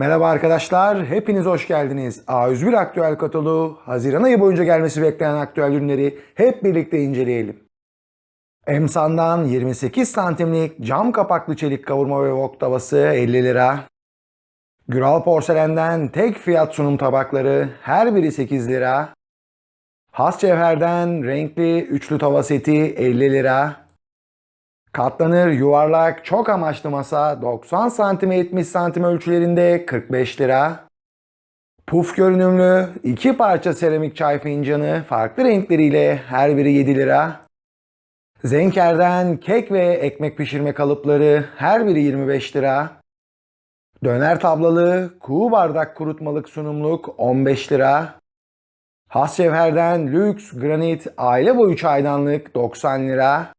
Merhaba arkadaşlar, hepiniz hoş geldiniz. A101 Aktüel Kataloğu, Haziran ayı boyunca gelmesi beklenen aktüel ürünleri hep birlikte inceleyelim. Emsan'dan 28 santimlik cam kapaklı çelik kavurma ve wok tavası 50 lira. Güral Porselen'den tek fiyat sunum tabakları her biri 8 lira. Has Cevher'den renkli üçlü tava seti 50 lira. Katlanır yuvarlak çok amaçlı masa 90 santim 70 santim ölçülerinde 45 lira. Puf görünümlü iki parça seramik çay fincanı farklı renkleriyle her biri 7 lira. Zenker'den kek ve ekmek pişirme kalıpları her biri 25 lira. Döner tablalı kuğu bardak kurutmalık sunumluk 15 lira. Has Cevher'den lüks granit aile boyu çaydanlık 90 lira.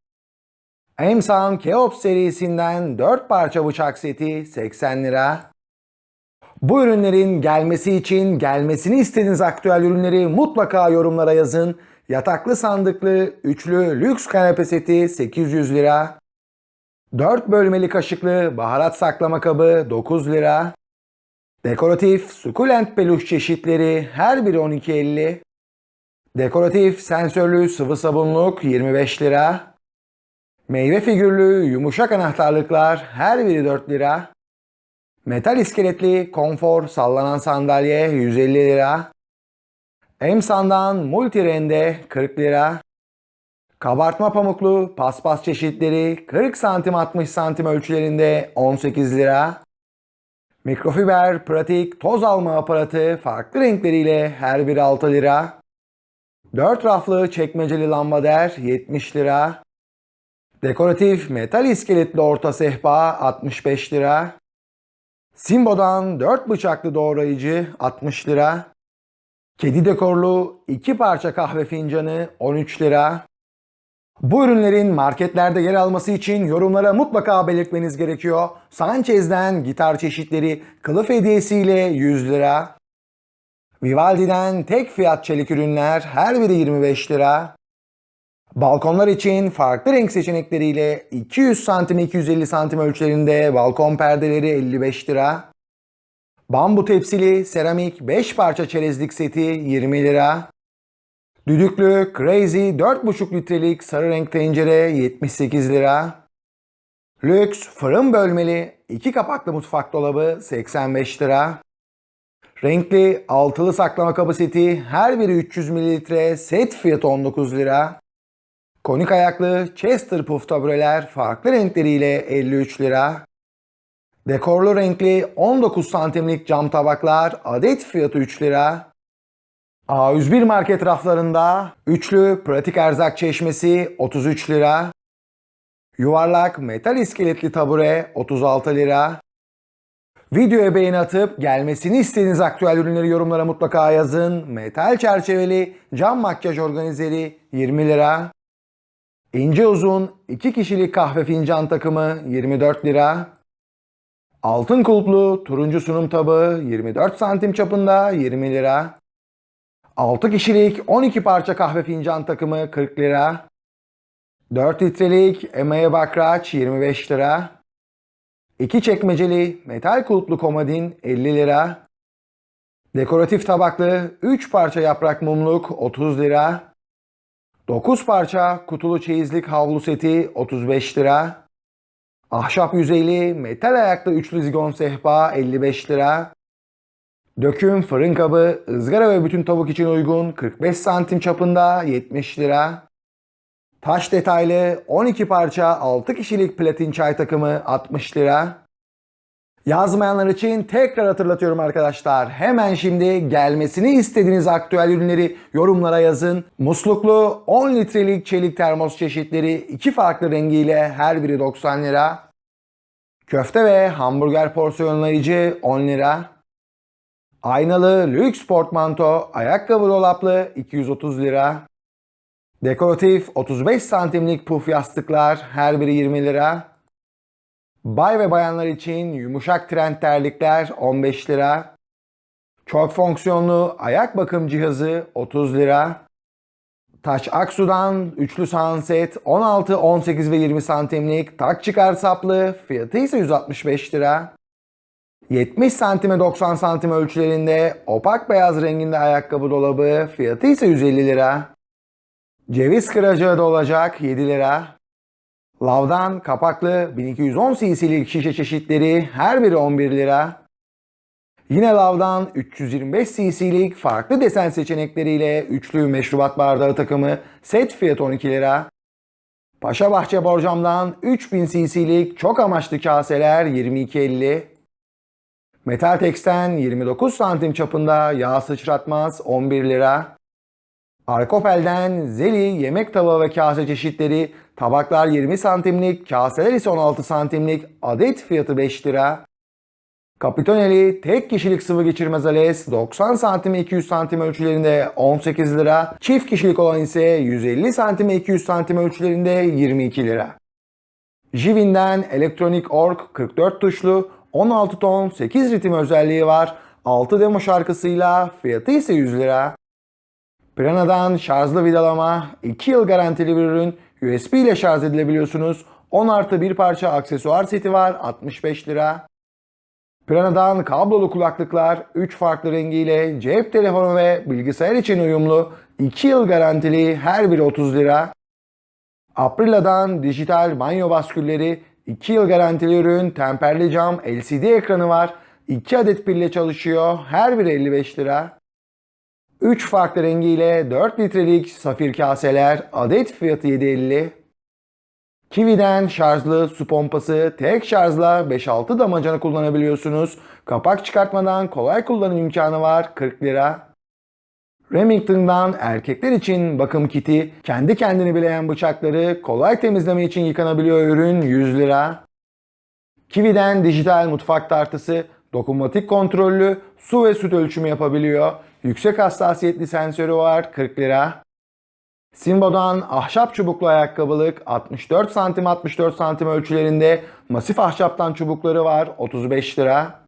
Emsan Keops serisinden 4 parça bıçak seti 80 lira. Bu ürünlerin gelmesi için gelmesini istediğiniz aktüel ürünleri mutlaka yorumlara yazın. Yataklı sandıklı üçlü lüks kanepe seti 800 lira. 4 bölmeli kaşıklı baharat saklama kabı 9 lira. Dekoratif sukulent peluş çeşitleri her biri 12.50. Dekoratif sensörlü sıvı sabunluk 25 lira. Meyve figürlü yumuşak anahtarlıklar her biri 4 lira. Metal iskeletli konfor sallanan sandalye 150 lira. Emsan'dan multi rende 40 lira. Kabartma pamuklu paspas çeşitleri 40 santim 60 santim ölçülerinde 18 lira. Mikrofiber pratik toz alma aparatı farklı renkleriyle her biri 6 lira. 4 raflı çekmeceli lambader 70 lira. Dekoratif metal iskeletli orta sehpa 65 lira. Simbo'dan 4 bıçaklı doğrayıcı 60 lira. Kedi dekorlu 2 parça kahve fincanı 13 lira. Bu ürünlerin marketlerde yer alması için yorumlara mutlaka belirtmeniz gerekiyor. Sanchez'den gitar çeşitleri kılıf hediyesiyle 100 lira. Vivaldi'den tek fiyat çelik ürünler her biri 25 lira. Balkonlar için farklı renk seçenekleriyle 200 santim 250 santim ölçülerinde balkon perdeleri 55 lira. Bambu tepsili seramik 5 parça çerezlik seti 20 lira. Düdüklü Crazy 4,5 litrelik sarı renk tencere 78 lira. Lüks fırın bölmeli 2 kapaklı mutfak dolabı 85 lira. Renkli altılı saklama kabı seti her biri 300 ml set fiyatı 19 lira. Konik ayaklı Chester Puff tabureler farklı renkleriyle 53 lira. Dekorlu renkli 19 santimlik cam tabaklar adet fiyatı 3 lira. A101 market raflarında üçlü pratik erzak çeşmesi 33 lira. Yuvarlak metal iskeletli tabure 36 lira. Videoya beğeni atıp gelmesini istediğiniz aktüel ürünleri yorumlara mutlaka yazın. Metal çerçeveli cam makyaj organizeri 20 lira. İnce uzun 2 kişilik kahve fincan takımı 24 lira. Altın kulplu turuncu sunum tabı 24 santim çapında 20 lira. 6 kişilik 12 parça kahve fincan takımı 40 lira. 4 litrelik emaye bakraç 25 lira. 2 çekmeceli metal kulplu komodin 50 lira. Dekoratif tabaklı 3 parça yaprak mumluk 30 lira. 9 parça kutulu çeyizlik havlu seti 35 lira. Ahşap yüzeyli metal ayaklı üçlü zigon sehpa 55 lira. Döküm fırın kabı ızgara ve bütün tavuk için uygun 45 santim çapında 70 lira. Taş detaylı 12 parça 6 kişilik platin çay takımı 60 lira. Yazmayanlar için tekrar hatırlatıyorum arkadaşlar. Hemen şimdi gelmesini istediğiniz aktüel ürünleri yorumlara yazın. Musluklu 10 litrelik çelik termos çeşitleri iki farklı rengiyle her biri 90 lira. Köfte ve hamburger porsiyonlayıcı 10 lira. Aynalı lüks portmanto ayakkabı dolaplı 230 lira. Dekoratif 35 santimlik puf yastıklar her biri 20 lira. Bay ve bayanlar için yumuşak trend terlikler 15 lira. Çok fonksiyonlu ayak bakım cihazı 30 lira. Taç Aksu'dan üçlü sunset 16, 18 ve 20 santimlik tak çıkar saplı fiyatı ise 165 lira. 70 santime 90 santim ölçülerinde opak beyaz renginde ayakkabı dolabı fiyatı ise 150 lira. Ceviz kıracağı da olacak 7 lira. Lavdan kapaklı 1210 cc'lik şişe çeşitleri her biri 11 lira. Yine Lav'dan 325 cc'lik farklı desen seçenekleriyle üçlü meşrubat bardağı takımı set fiyatı 12 lira. Paşa Bahçe Borcam'dan 3000 cc'lik çok amaçlı kaseler 22.50. Metal Tex'ten 29 santim çapında yağ sıçratmaz 11 lira. Arkopel'den Zeli yemek tava ve kase çeşitleri tabaklar 20 santimlik, kaseler ise 16 santimlik adet fiyatı 5 lira. Capitonelli tek kişilik sıvı geçirmez ales 90 santim 200 santim ölçülerinde 18 lira. Çift kişilik olan ise 150 santim 200 santim ölçülerinde 22 lira. Jivin'den elektronik org 44 tuşlu 16 ton 8 ritim özelliği var. 6 demo şarkısıyla fiyatı ise 100 lira. Prana'dan şarjlı vidalama 2 yıl garantili bir ürün. USB ile şarj edilebiliyorsunuz. 10 artı bir parça aksesuar seti var 65 lira. Prana'dan kablolu kulaklıklar 3 farklı rengiyle cep telefonu ve bilgisayar için uyumlu 2 yıl garantili her biri 30 lira. Aprila'dan dijital banyo baskülleri 2 yıl garantili ürün temperli cam LCD ekranı var. 2 adet pille çalışıyor her biri 55 lira. 3 farklı rengiyle 4 litrelik safir kaseler adet fiyatı 7.50. Kiwi'den şarjlı su pompası tek şarjla 5-6 damacana kullanabiliyorsunuz. Kapak çıkartmadan kolay kullanım imkanı var 40 lira. Remington'dan erkekler için bakım kiti, kendi kendini bileyen bıçakları kolay temizleme için yıkanabiliyor ürün 100 lira. Kiwi'den dijital mutfak tartısı, dokunmatik kontrollü su ve süt ölçümü yapabiliyor. Yüksek hassasiyetli sensörü var 40 lira. Simbo'dan ahşap çubuklu ayakkabılık 64 santim 64 santim ölçülerinde masif ahşaptan çubukları var 35 lira.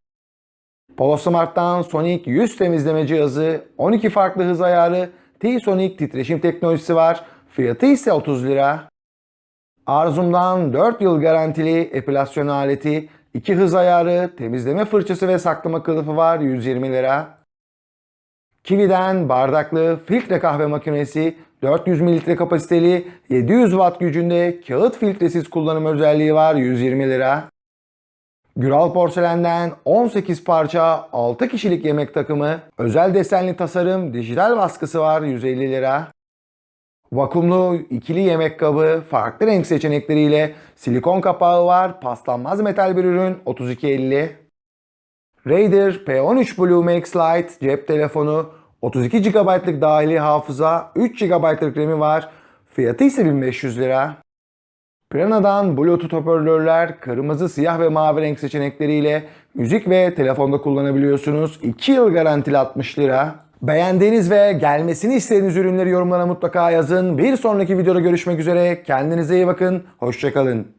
Polo Smart'tan Sonic yüz temizleme cihazı 12 farklı hız ayarı T-Sonic titreşim teknolojisi var. Fiyatı ise 30 lira. Arzum'dan 4 yıl garantili epilasyon aleti, 2 hız ayarı, temizleme fırçası ve saklama kılıfı var 120 lira. Kiwi'den bardaklı filtre kahve makinesi 400 mililitre kapasiteli 700 watt gücünde kağıt filtresiz kullanım özelliği var 120 lira. Güral Porselen'den 18 parça 6 kişilik yemek takımı, özel desenli tasarım dijital baskısı var 150 lira. Vakumlu ikili yemek kabı farklı renk seçenekleriyle silikon kapağı var paslanmaz metal bir ürün 32.50. Raider P13 Blue Max Lite cep telefonu 32 GB'lık dahili hafıza 3 GB'lık RAM'i var. Fiyatı ise 1500 lira. Prana'dan Bluetooth hoparlörler kırmızı, siyah ve mavi renk seçenekleriyle müzik ve telefonda kullanabiliyorsunuz. 2 yıl garantili 60 lira. Beğendiğiniz ve gelmesini istediğiniz ürünleri yorumlara mutlaka yazın. Bir sonraki videoda görüşmek üzere. Kendinize iyi bakın. Hoşçakalın.